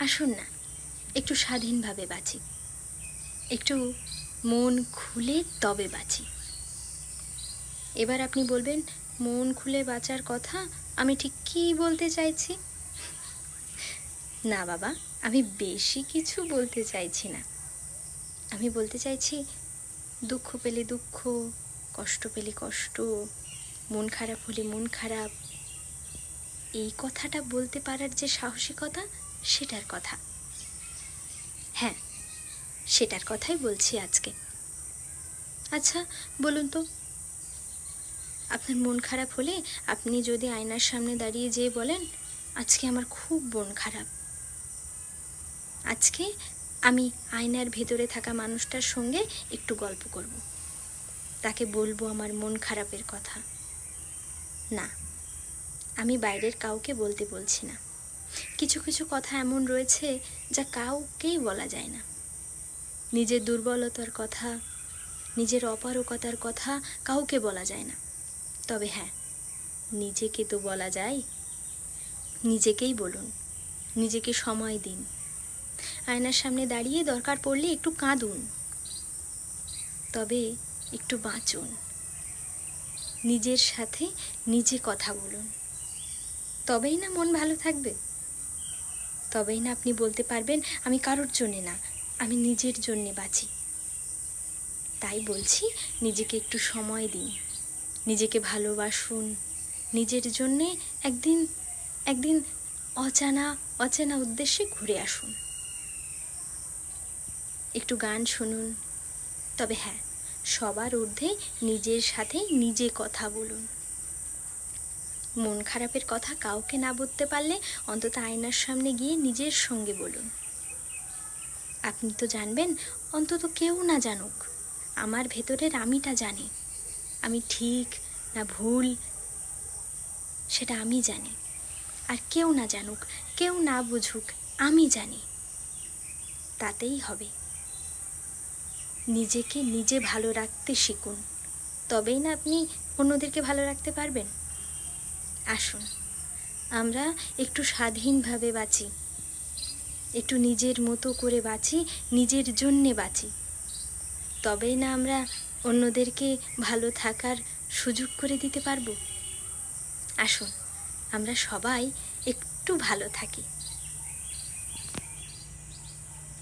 আসুন না, একটু স্বাধীনভাবে বাঁচি। একটু মন খুলে তবে বাঁচি। এবার আপনি বলবেন, মন খুলে বাঁচার কথা আমি ঠিক কী বলতে চাইছি? না বাবা, আমি বেশি কিছু বলতে চাইছি না। আমি বলতে চাইছি, দুঃখ পেলে দুঃখ, কষ্ট পেলে কষ্ট, মন খারাপ হলে মন খারাপ। এই কথাটা বলতে পারার যে সাহসিকতা সেটার কথা। হ্যাঁ সেটার কথাই বলছি আজকে। আচ্ছা বলুন তো। আপনার মন খারাপ হলে আপনি যদি আয়নার সামনে দাঁড়িয়ে যেয়ে বলেন, আজকে আমার খুব মন খারাপ। আজকে আমি আয়নার ভেতরে থাকা মানুষটার সঙ্গে একটু গল্প করব। তাকে বলব আমার মন খারাপের কথা। না, আমি বাইরের কাউকে বলতে বলছি না। কিছু কিছু কথা এমন রয়েছে যা কাউকেই বলা যায় না। নিজের দুর্বলতার কথা, নিজের অপারকতার কথা কাউকে বলা যায় না। তবে হ্যাঁ নিজেকে তো বলা যায়। নিজেকেই বলুন, নিজেকে সময় দিন। আয়নার সামনে দাঁড়িয়ে দরকার পড়লে একটু কাঁদুন। তবে একটু বাঁচুন। নিজের সাথে নিজে কথা বলুন। তবেই না মন ভালো থাকবে। তবেই না আপনি বলতে পারবেন আমি কারোর জন্যে না, আমি নিজের জন্যে বাঁচি। তাই বলছি, নিজেকে একটু সময় দিন। নিজেকে ভালোবাসুন। নিজের জন্যে একদিন একদিন অজানা, অচেনা উদ্দেশ্যে ঘুরে আসুন। একটু গান শুনুন। তবে হ্যাঁ সবার ঊর্ধ্বে নিজের সাথে নিজে কথা বলুন। মন খারাপের কথা কাউকে না বলতে পারলে অন্তত আয়নার সামনে গিয়ে নিজের সঙ্গে বলুন। আপনি তো জানবেন, অন্তত কেউ না জানুক। আমার ভেতরের আমিটা জানি। আমি ঠিক না ভুল, সেটা আমি জানি। আর কেউ না জানুক, কেউ না বুঝুক, আমি জানি। তাতেই হবে। নিজেকে নিজে ভালো রাখতে শিখুন। তবেই না আপনি অন্যদেরকে ভালো রাখতে পারবেন। আসুন। আমরা একটু স্বাধীনভাবে বাঁচি। একটু নিজের মতো করে বাঁচি, নিজের জন্যে বাঁচি। তবেই না আমরা অন্যদেরকে ভালো থাকার সুযোগ করে দিতে পারব? আসুন, আমরা সবাই একটু ভালো থাকি।